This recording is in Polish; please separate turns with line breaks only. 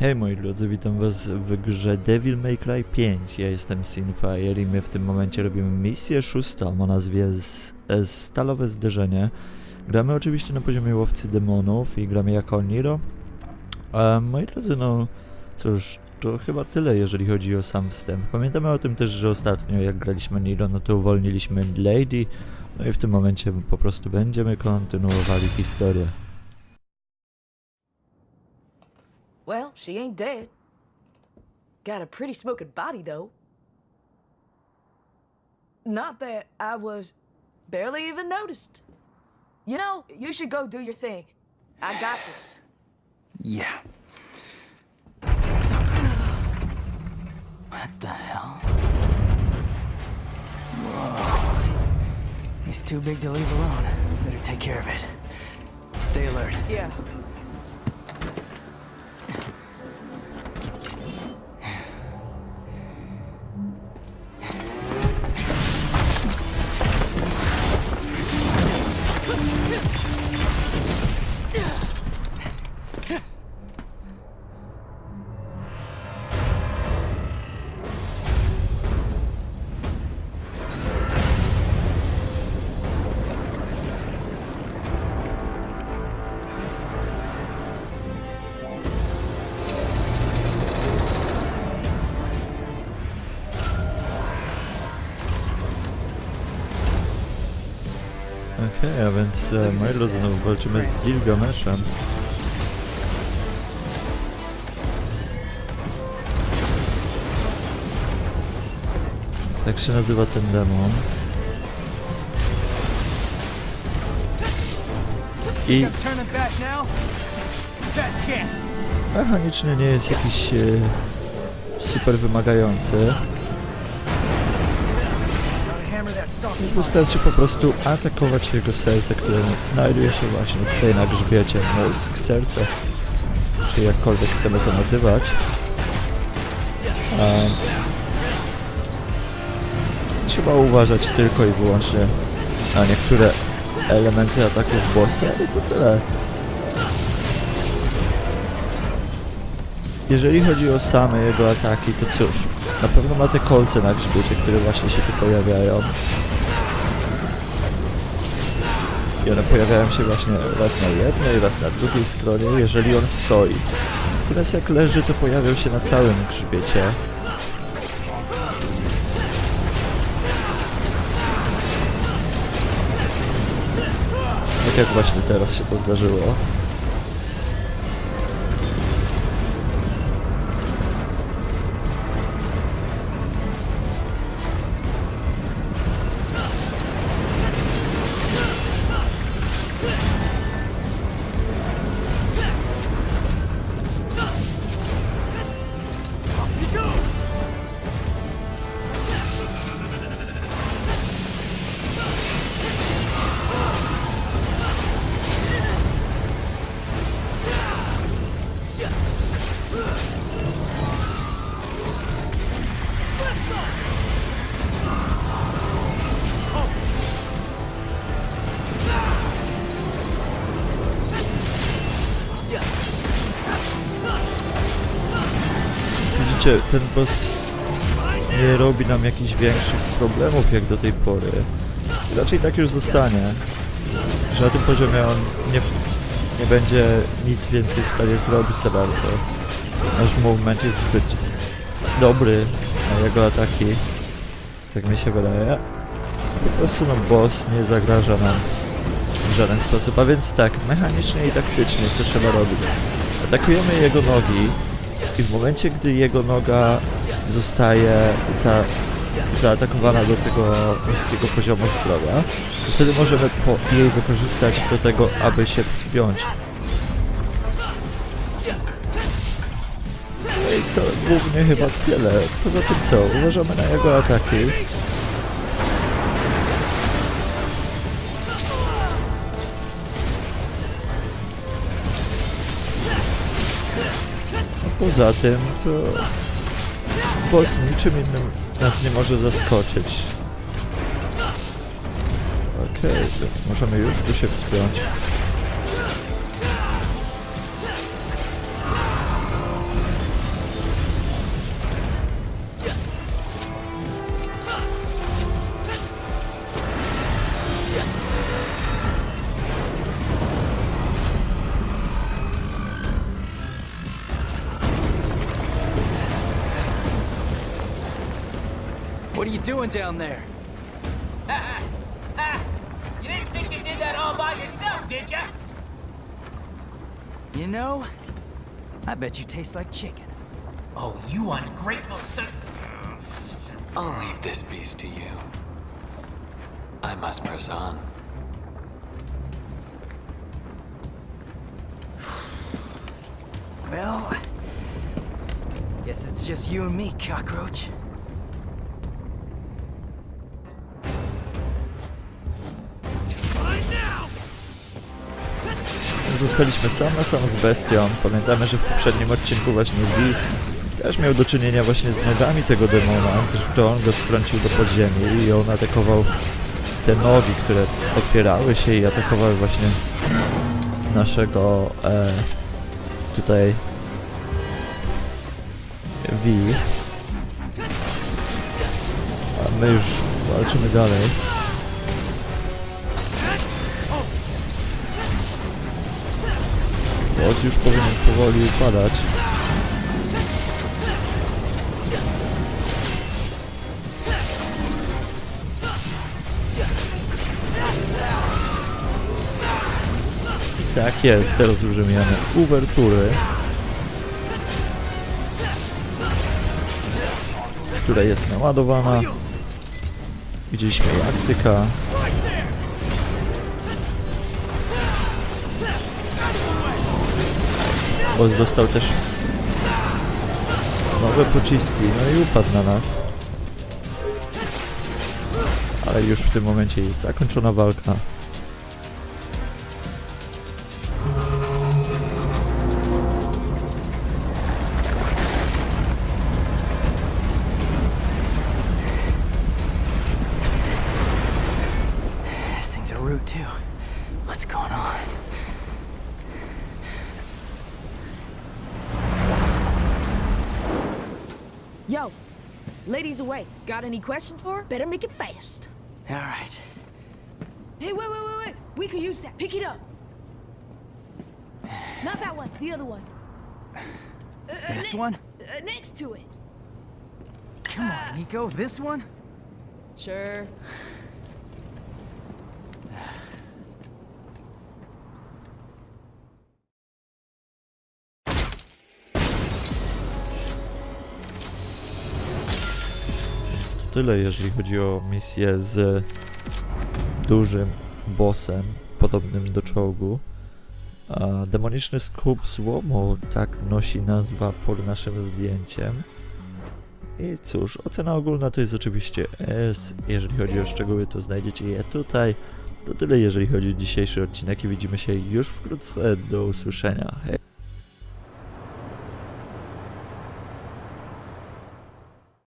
Hej moi drodzy, witam was w grze Devil May Cry 5. Ja jestem Sinfire i my w tym momencie robimy misję szóstą o nazwie Stalowe Zderzenie. Gramy oczywiście na poziomie łowcy demonów i gramy jako Niro. A moi drodzy, no cóż, to chyba tyle jeżeli chodzi o sam wstęp. Pamiętamy o tym też, że ostatnio jak graliśmy Niro, no to uwolniliśmy Lady. No i w tym momencie po prostu będziemy kontynuowali historię.
Well, she ain't dead. Got a pretty smoking body, though. Not that I was barely even noticed. You know, you should go do your thing. I got this.
Yeah. What the hell? Whoa. He's too big to leave alone. Better take care of it. Stay alert.
Yeah.
Okej, a więc e, moi drodzy, znowu walczymy z Gilgameszem. Tak się nazywa ten demon. I mechanicznie nie jest jakiś e, super wymagający. Wystarczy po prostu atakować jego serce, które znajduje się właśnie tutaj na grzbiecie. Mózg, serce, czy jakkolwiek chcemy to nazywać. Um, trzeba uważać tylko i wyłącznie na niektóre elementy ataków bossa i to tyle. Jeżeli chodzi o same jego ataki, to cóż, na pewno ma te kolce na grzbiecie, które właśnie się tu pojawiają. I one pojawiają się właśnie raz na jednej, raz na drugiej stronie, jeżeli on stoi. Natomiast jak leży, to pojawią się na całym grzbiecie. Tak jak właśnie teraz się to zdarzyło. Ten boss nie robi nam jakichś większych problemów jak do tej pory. I raczej tak już zostanie, że na tym poziomie on nie, nie będzie nic więcej w stanie zrobić za bardzo. Nasz movement jest zbyt dobry na jego ataki, tak mi się wydaje. Po prostu no boss nie zagraża nam w żaden sposób, a więc tak, mechanicznie i taktycznie co trzeba robić. Atakujemy jego nogi, i w momencie, gdy jego noga zostaje za, zaatakowana do tego niskiego poziomu zdrowia, to wtedy możemy po jej wykorzystać do tego, aby się wspiąć. No i to głównie chyba tyle. Poza tym co, uważamy na jego ataki. Poza tym to boss niczym innym nas nie może zaskoczyć. Okej, to możemy już tu się wspiąć.
Are you doing down there?
You didn't think you did that all by yourself, did ya?
You know, I bet you taste like chicken.
Oh, you ungrateful son.
I'll leave this beast to you. I must press on.
Well, guess it's just you and me, cockroach.
Zostaliśmy sam na sam z bestią. Pamiętamy, że w poprzednim odcinku właśnie Lee też miał do czynienia właśnie z nogami tego demona, gdyż to on go wtrącił do podziemi i on atakował te nogi, które otwierały się i atakowały właśnie naszego e, tutaj Vi. A my już walczymy dalej. Od już powinien powoli upadać. I tak jest, teraz użyjemy uwertury. Która jest naładowana. Widzieliśmy jaktyka. Boss dostał też nowe pociski, no i upadł na nas. Ale już w tym momencie jest zakończona walka.
Yo, ladies away. Got any questions for her? Better make it fast.
All right.
Hey, wait, wait, wait, wait. We could use that. Pick it up. Not that one. The other one.
This one?
Uh, next to it.
Come on, Nico. This one?
Sure.
Tyle, jeżeli chodzi o misję z dużym bossem, podobnym do czołgu. A demoniczny skup złomu, tak nosi nazwa pod naszym zdjęciem. I cóż, ocena ogólna to jest oczywiście S. Jeżeli chodzi o szczegóły, to znajdziecie je tutaj. To tyle, jeżeli chodzi o dzisiejszy odcinek i widzimy się już wkrótce. Do usłyszenia. Hej!